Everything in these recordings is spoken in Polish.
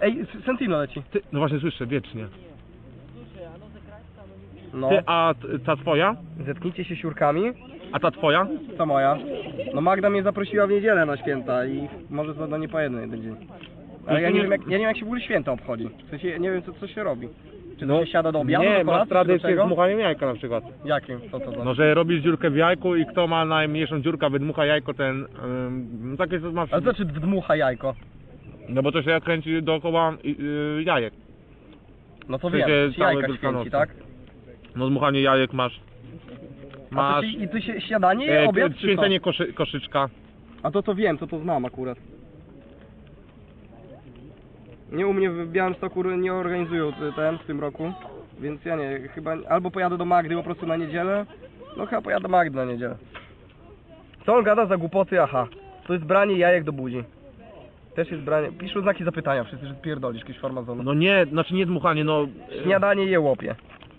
Ej, Sentino leci. Ty, no właśnie słyszę, wiecznie. No. Ty, a t- ta twoja? Zetknijcie się siurkami. A ta twoja? Co moja? No Magda mnie zaprosiła w niedzielę na święta i może to no nie po jednym jeden dzień. Ale ja nie wiem jak, ja nie wiem jak się w ogóle święta obchodzi. W sensie nie wiem co, co się robi. Czy to się siada do obiadu, No, Nie, do kolacji, masz czy do tradycję czego? z dmuchaniem jajka na przykład. Jakim? Co to za? No, że robisz dziurkę w jajku i kto ma najmniejszą dziurkę, wydmucha jajko, ten... Ym, no takie to ma... A co znaczy wdmucha jajko? No bo to się kręci dookoła y, y, jajek. No to W sensie wiem, całe jajka święci, tak? No dmuchanie jajek masz. A to Masz... I to się śniadanie, E, obiad, czy święcenie koszy, koszyczka. A to to wiem, to to znam akurat. Nie u mnie w Białymstoku nie organizują ten w tym roku, więc ja nie, chyba albo pojadę do Magdy po prostu na niedzielę, no chyba pojadę do Magdy na niedzielę. Co on gada za głupoty? Aha, to jest branie jajek do buzi. Też jest branie, piszą znaki zapytania wszyscy, że pierdolisz jakieś farmazony. No nie, znaczy nie dmuchanie, no... e, Śniadanie je łopie.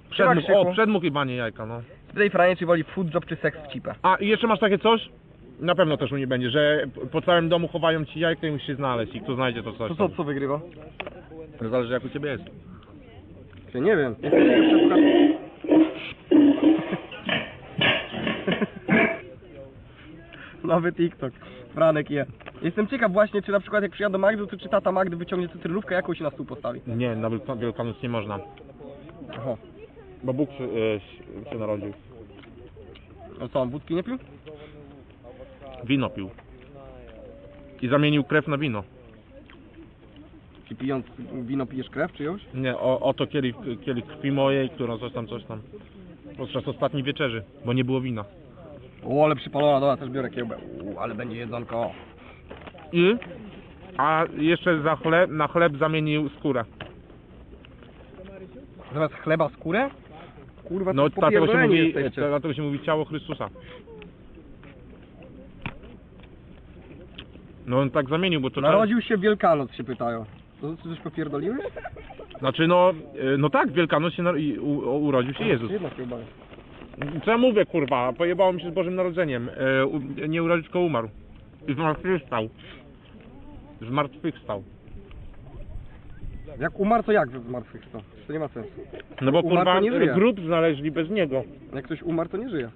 Przedmuch, Krzyku. o, przedmuchiwanie jajka, no. Tutaj Franie, czy woli food job czy seks w cipę? A i jeszcze masz takie coś? Na pewno też u nie będzie, że po całym domu chowają ci jajka i musisz się znaleźć i kto znajdzie to coś. To co, co wygrywa? To zależy jak u ciebie jest. Ja nie wiem. Nowy TikTok. Franek je. Jestem ciekaw właśnie, czy na przykład jak przyjadę do Magdy, to czy tata Magdy wyciągnie cytrynówkę jakąś i na stół postawi. Nie, na Wielka- Wielkanoc nie można. Oho. Bo Bóg się, e, się narodził. No co, on wódki nie pił? Wino pił. I zamienił krew na wino. Czy pijąc wino pijesz krew czyjąś? Nie, o, oto kielich, kielich krwi mojej, którą coś tam, coś tam. Podczas ostatniej wieczerzy, bo nie było wina. O, ale przypalona, dobra, też biorę kiełbę. U, ale będzie jedzonko. I? A jeszcze za chleb, na chleb zamienił skórę. Zamiast chleba skórę? Kurwa, No to dlatego się, mówi, jesteście. dlatego się mówi ciało Chrystusa. No on tak zamienił, bo to... Narodził się Wielkanoc, się pytają. To co, coś popierdoliłeś? Znaczy no, e, no tak, Wielkanoc się nar- i u, o, urodził się Jezus. Kiełba. Co ja mówię, kurwa, pojebało mi się z Bożym Narodzeniem. E, u, nie urodził, tylko umarł. I zmartwychwstał. Zmartwychwstał. Jak umarł, to jak zmartwychwstał? To nie ma sensu. No bo Umarł, kurwa, to nie żyje. grób znaleźli bez niego. Jak ktoś umarł, to nie żyje.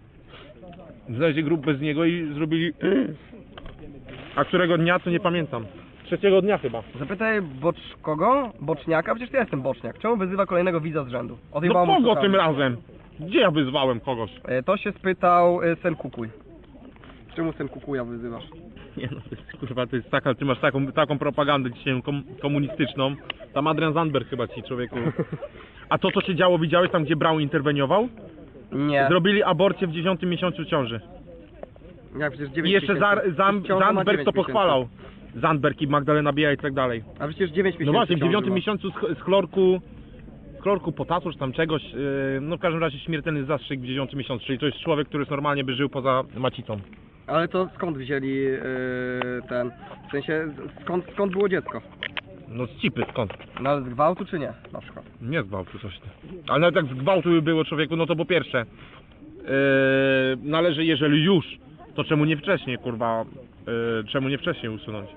Znaleźli grób bez niego i zrobili... A którego dnia, to nie pamiętam. Trzeciego dnia chyba. Zapytaj bocz kogo? Boczniaka? Przecież ja jestem boczniak. Czemu wyzywa kolejnego widza z rzędu? No Odjebało mu kogo tym razem? Gdzie ja wyzwałem kogoś? E, To się spytał e, Sen Kukuj. Czemu Sen Kukuja wyzywasz? Nie no, to jest, kurwa, to jest taka, ty masz taką, taką propagandę dzisiaj kom, komunistyczną. Tam Adrian Zandberg chyba ci człowieku. A to co się działo, widziałeś tam gdzie Brown interweniował? Nie. Zrobili aborcję w dziewiątym miesiącu ciąży. Jak przecież I 9 jeszcze Zar, Zam, ma Zandberg 9 to miesięcy. pochwalał. Zandberg i Magdalena Bija i tak dalej. A przecież 9 miesięcy No właśnie, w ciąży dziewiątym ma. miesiącu z, ch- z chlorku, chlorku potasu czy tam czegoś, yy, no w każdym razie śmiertelny zastrzyk w dziewiątym miesiącu, czyli to jest człowiek, który normalnie by żył poza macicą. Ale to skąd wzięli e, ten... W sensie, skąd, skąd było dziecko? No z cipy, skąd? No ale z gwałtu czy nie? Na przykład. Nie z gwałtu coś. Ale nawet jak z gwałtu by było człowieku, no to po pierwsze yy, należy, jeżeli już, to czemu nie wcześniej, kurwa, yy, czemu nie wcześniej usunąć?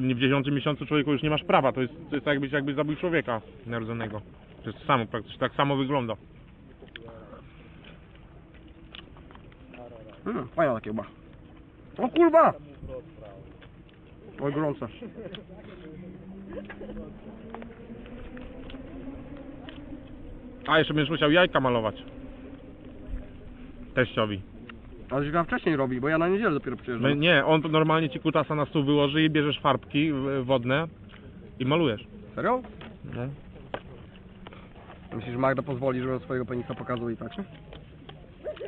Nie w dziewiątym miesiącu człowieku już nie masz prawa, to jest, to jest tak jakbyś jakby zabił człowieka narodzonego. To jest samo, praktycznie tak samo wygląda. Hmm, fajna ta kiełba. O kurwa! Oj, gorące. A jeszcze będziesz musiał jajka malować. Teściowi. Ale żeś wcześniej robi, bo ja na niedzielę dopiero No, przyjeżdżam. nie, on normalnie ci kutasa na stół wyłoży i bierzesz farbki w- wodne i malujesz. Serio? No. Myślisz, że Magda pozwoli, że swojego penisa pokazuje i tak?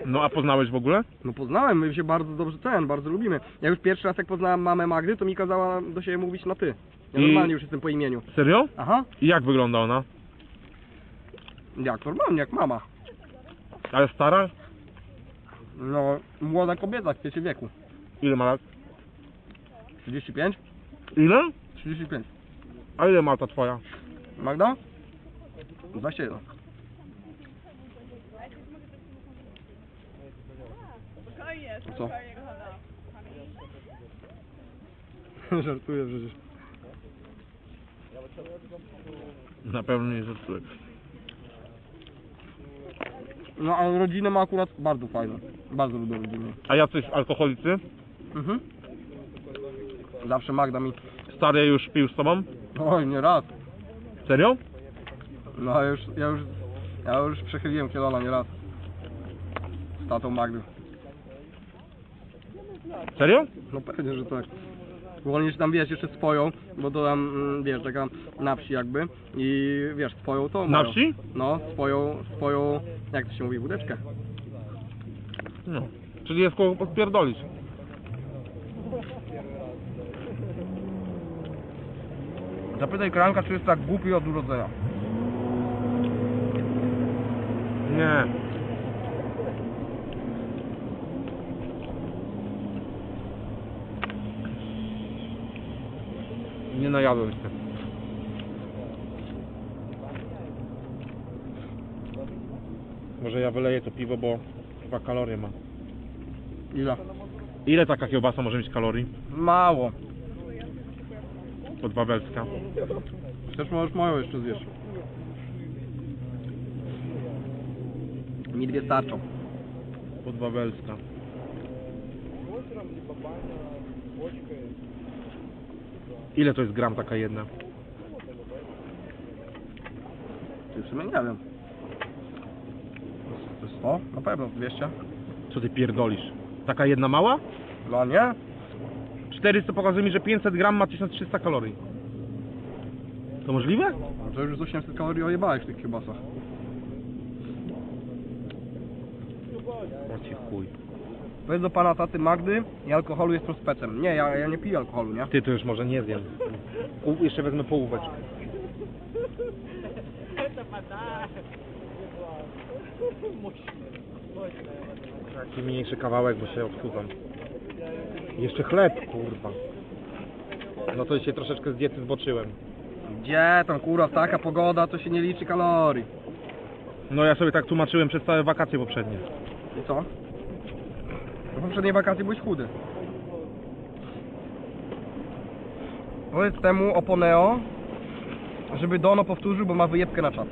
No a poznałeś w ogóle? No poznałem, my się bardzo dobrze ten, bardzo lubimy. Ja już pierwszy raz jak poznałem mamę Magdy, to mi kazała do siebie mówić na ty. Ja I- normalnie już jestem po imieniu. Serio? Aha, I jak wygląda ona? jak normalnie, jak mama. Ale stara? No, młoda kobieta w kwiecie wieku. Ile ma lat? 35? Ile? 35. A ile ma ta twoja? Magda? 21. Co? Żartuję przecież. Na pewno nie zepsuły. No ale rodzinę ma akurat bardzo fajną. Bardzo lubię rodzinę. A jacyś alkoholicy? Mhm. Zawsze Magda mi... Stary już pił z tobą? Oj, nie raz. Serio? No ja już, ja już, ja już przechyliłem kielona nie raz. Z tatą Magdy. Serio? No pewnie, że tak. Wolnie, że tam wiesz, jeszcze swoją, bo to tam, mm, wiesz, taka na wsi jakby i wiesz, swoją tą Na mają. wsi? No, swoją, swoją, jak to się mówi, wódeczkę. No. Czyli jest kogo podpierdolić. Zapytaj Kranka, czy jest tak głupi od urodzenia. Nie. Nie najadłem się. Może ja wyleję to piwo, bo dwa kalorie ma. Ile? Ile taka kiełbasa może mieć kalorii? Mało. Podwawelska. Też możesz moją jeszcze zjeść. Mi dwie starczą. Podwawelska. Ile to jest gram taka jedna? Ty w sumie nie wiem. To jest 100? Na pewno 200. Co ty pierdolisz? Taka jedna mała? No nie? 400 pokazuje mi, że 500 gram ma 1300 kalorii. To możliwe? No to już z 800 kalorii ojebałeś w tych kiełbasach. O ci chuj. Powiedz do pana taty Magdy i alkoholu jest prospecem. Nie, ja, ja nie piję alkoholu, nie? Ty to już może nie zjem. Pół, jeszcze wezmę połóweczkę. Taki mniejszy kawałek, bo się odchudzam. Jeszcze chleb, kurwa. No to się troszeczkę z diety zboczyłem. Gdzie tam kurwa, taka pogoda, to się nie liczy kalorii. No ja sobie tak tłumaczyłem przez całe wakacje poprzednie. I co? W poprzedniej wakacji byłeś chudy. Powiedz temu Oponeo, żeby Dono powtórzył, bo ma wyjebkę na czat.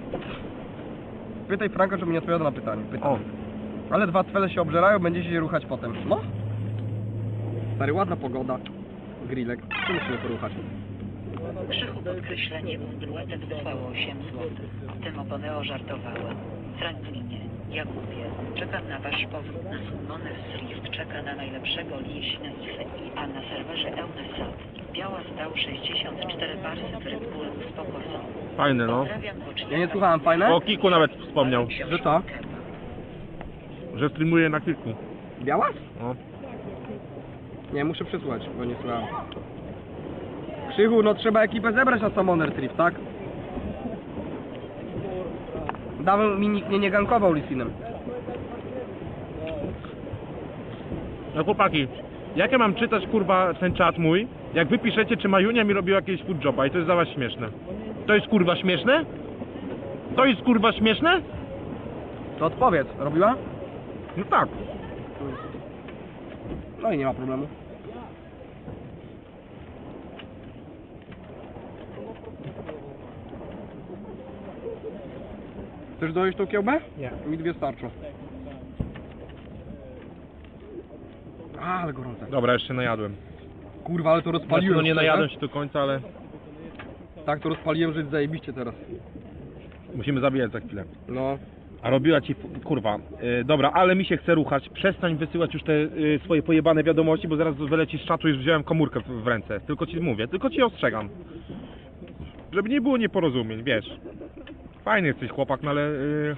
Pytaj Franka, żeby nie odpowiadał na pytanie. Pytam. O. Ale dwa cwele się obżerają, będziecie się ruchać potem. No. Stary, ładna pogoda. Grillek. Tu musimy poruchać. Krzychu podkreślenie Undruetem wysłało 8 zł. Tym oponeo żartowałem. Franklinie, Jakubie, czekam na wasz powrót na Summoner Thrift, czeka na najlepszego liśnictwa i a na serwerze Eunysat. Biała stał 64 barsy w Red Bull spoko są. Fajne no. Ja nie słuchałem, fajne? O Kiku nawet wspomniał, Że co? że streamuje na Kiku. Biała? No. Nie, muszę przysłać, bo nie słuchałem. Krzychu, no trzeba ekipę zebrać na Summoner Trip, tak? Dawno mi nikt mnie nie gankował Lisinem. No chłopaki, jak ja mam czytać kurwa ten czat mój, jak wy piszecie, czy Majunia mi robiła jakieś food joba i to jest za was śmieszne. To jest kurwa śmieszne? To jest kurwa śmieszne? To odpowiedz, robiła? No tak. No i nie ma problemu. Chcesz dojeść tą kiełbę? Nie. Mi dwie starczą. A, ale gorące. Dobra, jeszcze najadłem. Kurwa, ale to Znaczy, rozpaliłem. no nie szczerze. najadłem się do końca, ale Tak, to rozpaliłem, że jest zajebiście teraz. musimy zabijać za chwilę. No. A robiła ci, kurwa, yy, dobra, ale mi się chce ruchać, przestań wysyłać już te yy, swoje pojebane wiadomości, bo zaraz wyleci z czatu, już wziąłem komórkę w, w ręce. Tylko ci mówię, tylko ci ostrzegam. Żeby nie było nieporozumień, wiesz. Fajny jesteś chłopak, no ale... Yy...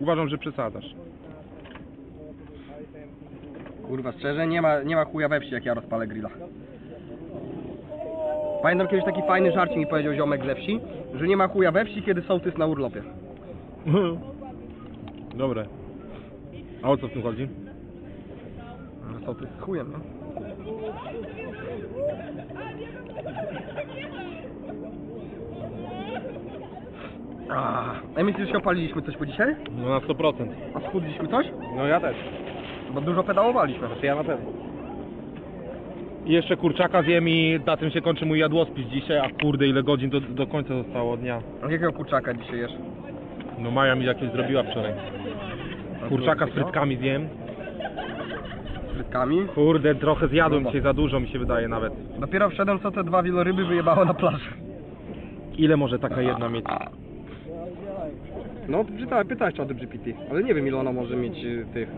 Uważam, że przesadzasz. Kurwa, szczerze, nie ma, nie ma chuja we wsi, jak ja rozpalę grilla. Pamiętam kiedyś taki fajny żarcie mi powiedział ziomek ze wsi, że nie ma chuja we wsi, kiedy sołtys na urlopie. Dobre. A o co w tym chodzi? A sołtys z chujem, no. A, a my się opaliliśmy coś po dzisiaj? No na 100%. A schudliśmy coś? No ja też. Bo dużo pedałowaliśmy. Znaczy ja na pewno. I jeszcze kurczaka zjem i na tym się kończy mój jadłospis dzisiaj, a kurde ile godzin do, do końca zostało dnia. A Jakiego kurczaka dzisiaj jesz? No Maja mi jakieś zrobiła wczoraj. Kurczaka z frytkami zjem. Frytkami? Kurde, trochę zjadłem dzisiaj, za dużo mi się wydaje nawet. Dopiero wszedłem, co te dwa wieloryby wyjebało na plażę. Ile może taka jedna mieć? No, pytałeś, pytałeś o GPT, ale nie wiem ile ona może mieć y, tych.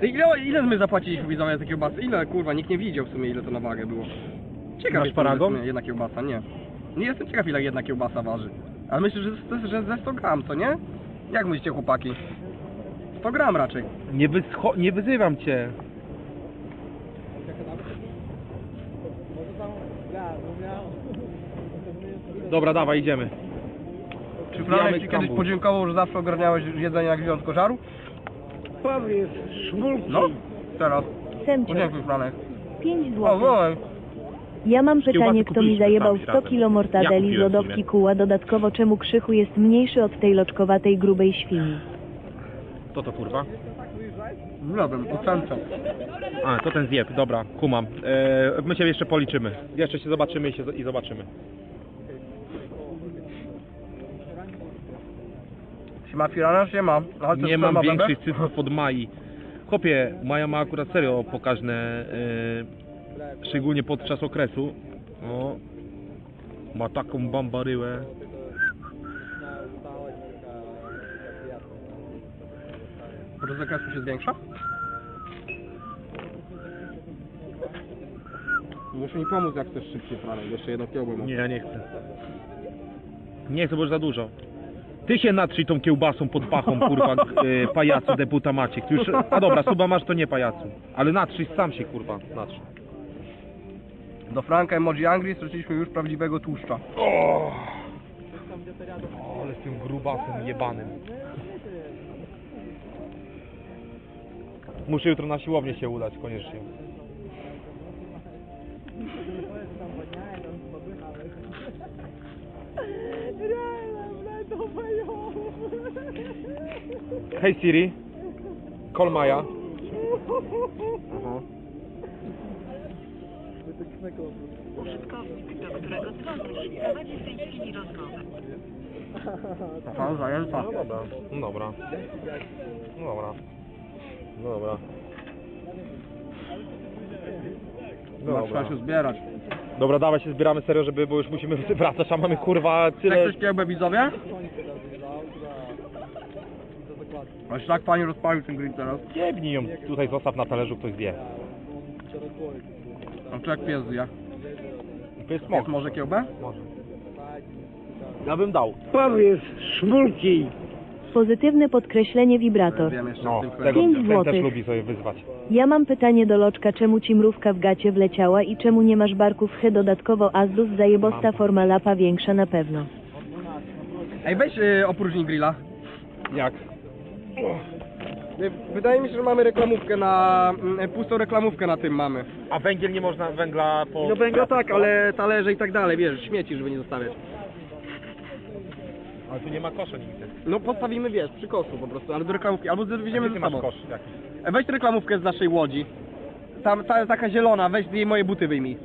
Ty, Ile, ile my zapłaciliśmy widzowie za te kiełbasy? Ile kurwa, nikt nie widział w sumie ile to na wagę było. Ciekaw Masz jestem, paragon? w sumie jedna kiełbasa, nie. Nie jestem ciekaw ile jedna kiełbasa waży. Ale myślę, że, że, że ze 100 gram, co nie? Jak myślicie chłopaki? 100 gram raczej. Nie, wyscho- nie wyzywam cię. Dobra, dawaj, idziemy. Czy Franek ci kiedyś podziękował, że zawsze ogarniałeś jedzenie jak gwiazdko żaru? Powiedz, szmulki. No, teraz. Semcio, Podziękuj Franek. 5 O, zł. Ja mam pytanie, kto mi kupiliśmy zajebał sami 100 razem. kilo Ja mortadeli z kupiłem w lodówki sumie. kuła, dodatkowo czemu krzychu jest mniejszy od tej loczkowatej grubej świni? Co to kurwa? Wiem, ocence. A, to ten zjeb, dobra, kumam. E, my się jeszcze policzymy. Jeszcze się zobaczymy i, się, i zobaczymy. Siema Firana, siema. Ale to Nie jest mam większych bebek? cyfrów od Mai. Chłopie, Maja ma akurat serio pokaźne, e, szczególnie podczas okresu. O, ma taką bambaryłę. Podczas zakresu się zwiększa? Muszę mi pomóc jak chcesz szybciej Franek, jeszcze jedno kiełbę mam. Nie, ja nie chcę. Nie chcę, bo już za dużo. Ty się natrzyj tą kiełbasą pod pachą, kurwa, e, pajacu deputa Maciek. Ty już, a dobra, suba masz, to nie pajacu. Ale natrzyj sam się, kurwa, natrzyj. Do Franka Emoji Angry straciliśmy już prawdziwego tłuszcza. O, ale z tym grubasem jebanym. Muszę jutro na siłownię się udać, koniecznie. Hej Siri, call Maja. Użytkownik, do którego dzwonisz, prowadzi w tej chwili rozmowę. Aha, zajęta. No dobra, no dobra. No dobra. No dobra. Dobra. trzeba się zbierać. Dobra, dawaj się zbieramy serio, żeby, bo już musimy wracać, a mamy kurwa tyle... coś kiełbę widzowie? Aż tak fajnie rozpalił ten grill teraz. Jebnij ją, tutaj zostaw na talerzu, ktoś zje. A tu jak pies zje. To jest Pies może kiełbę? Może. Ja bym dał. Powiedz, szmulki. Pozytywne podkreślenie wibrator. Wiem jeszcze No, w tym tego, kwestii. Pięć ten złotych. też lubi sobie wyzwać. Ja mam pytanie do loczka, czemu ci mrówka w gacie wleciała i czemu nie masz barków he dodatkowo azdus zajebosta forma lapa większa na pewno. Ej, weź y, opróżnij grilla. Jak? Y, Wydaje mi się, że mamy reklamówkę na... y, pustą reklamówkę na tym mamy. A węgiel nie można węgla po... No węgla tak, ale talerze i tak dalej, wiesz, śmieci, żeby nie zostawiać. Ale tu nie ma kosza nigdy. No postawimy, wiesz, przy koszu po prostu, ale do reklamówki, albo Gdzie wzięmy ty ze masz sobą. kosz jakiś? E, Weź reklamówkę z naszej łodzi. Tam, ta, taka zielona, weź jej moje buty wyjmij.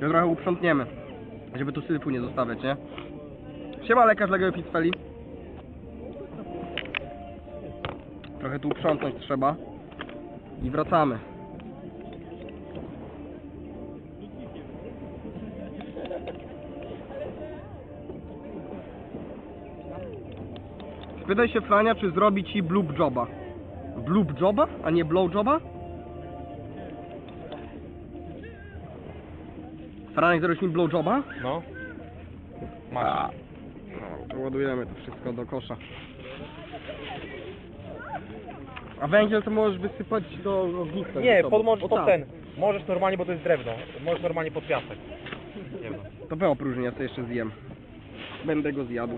Ja trochę uprzątniemy. Żeby tu sypu nie zostawiać, nie? Siema lekarz Legio Pizzfeli. Trochę tu uprzątnąć trzeba. I wracamy. Spytaj się Frania, czy zrobi ci blub joba. Blub joba, a nie blow joba? Franek, zrobisz mi blow joba? No. Masz. No, to ładujemy to wszystko do kosza. A węgiel to możesz wysypać do ogniska. Nie, ze sobą. pod, możesz O pod tak. ten. Możesz normalnie, bo to jest drewno. Możesz normalnie pod piasek. Nie wiem. To we opróżnię, ja sobie jeszcze zjem. Będę go zjadł.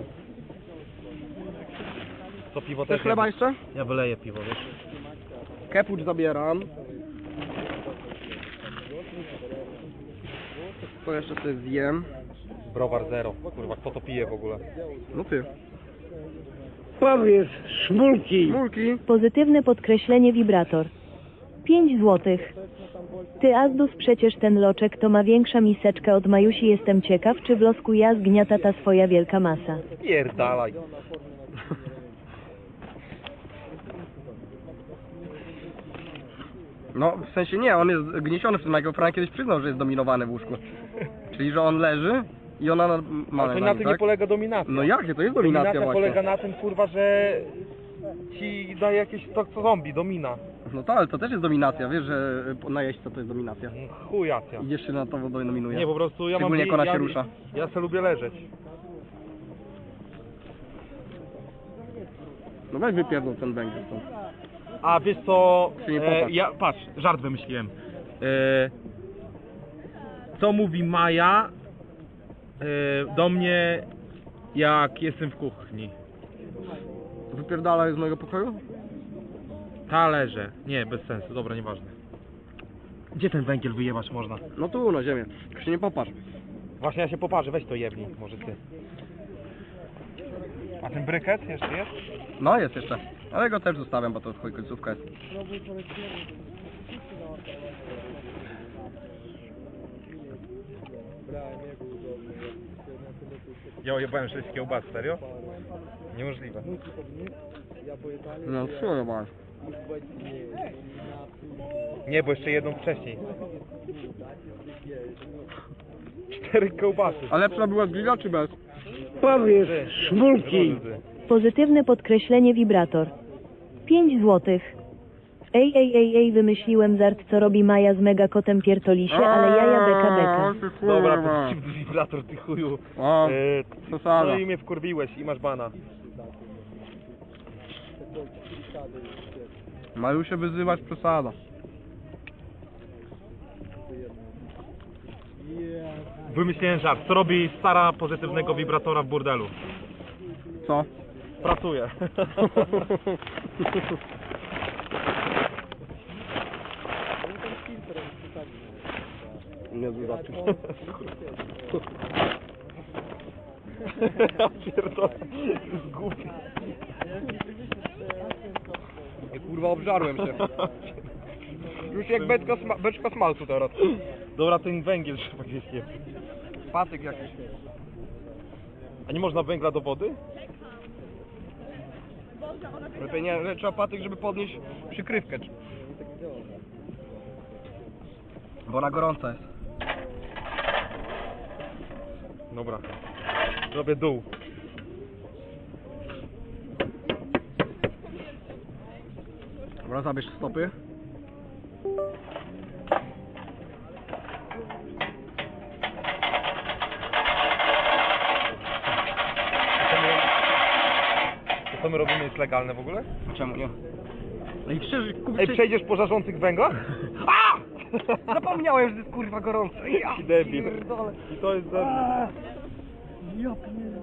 To piwo Chcesz też chleba jeszcze? Ja wyleję piwo, wiesz. Kepucz zabieram. To jeszcze sobie zjem. Browar zero. Kurwa, kto to pije w ogóle? No ty. Powiedz, szmulki. Mulki. Pozytywne podkreślenie wibrator. 5 złotych. Ty Azdus przecież ten loczek to ma większa miseczka od Majusi jestem ciekaw czy w losku ja zgniata ta swoja wielka masa. Pierdalaj. No, w sensie nie, on jest gniesiony w tym, jak Frank kiedyś przyznał, że jest dominowany w łóżku. Czyli, że on leży i ona na, ma Ale to na na tym tak? nie polega dominacja. No jakie? To jest dominacja, Dominacja właśnie. polega na tym, kurwa, że ci daje jakieś to co zombie, domina. No tak, ale to też jest dominacja, wiesz, że y, najeźdźca to jest dominacja. Chujacja. I jeszcze na to dominuje. Nie, po prostu ja mam... Szczególnie jak ona ja, się rusza. Ja se lubię leżeć. No weź wypierdol ten węgiel stąd. A wiesz co, nie e, popatrz. ja, patrz, żart wymyśliłem. E, co mówi Maja e, do mnie, jak jestem w kuchni? Wypierdalaj z mojego pokoju? Talerze. Nie, bez sensu, dobra, nieważne. Gdzie ten węgiel wyjebać można? No tu, na ziemię. Tylko się nie popatrz. Właśnie ja się poparzę, weź to jebnij, może ty. A ten bryket jeszcze jest? No jest jeszcze. Ale go też zostawiam, bo to chuj końcówka jest. Ja ojebałem 6 kiełbas, serio? Niemożliwe. No co masz? Nie, bo jeszcze jedną wcześniej. Cztery kiełbasy. A lepsza była z grilla czy bez? Powiedz, szmulki. Pozytywne podkreślenie wibrator. 5 złotych. Ej, ej, ej, ej, wymyśliłem żart, co robi Maja z mega kotem piertolisie, ale jaja beka beka. Dobra, pozytywny wibrator, ty chuju. O, E, przesada. no i mnie wkurwiłeś i masz bana. Mają się wyzywać przesada. Wymyśliłem żart. Co robi stara pozytywnego wibratora w burdelu? Co? Pracuje. Nie zobaczysz. Ja pierdolę. jest głupi. Nie, kurwa obżarłem się. Już jak beczka, sma beczka smalcu teraz. Dobra, ten węgiel trzeba gdzieś je. Patyk jakiś. A nie można węgla do wody? Lepiej nie, że trzeba patyk, żeby podnieść przykrywkę. Bo na gorąca jest. Dobra. Robię dół. Dobra, zabierz stopy. Co my robimy jest legalne w ogóle? Czemu nie? No i krzyż, kupić Ej, przejdziesz po żarzących węglach? A! Zapomniałem, że to jest kurwa gorące. Ja Taki debil. pierdolę. I to jest... za- Ja pierdolę.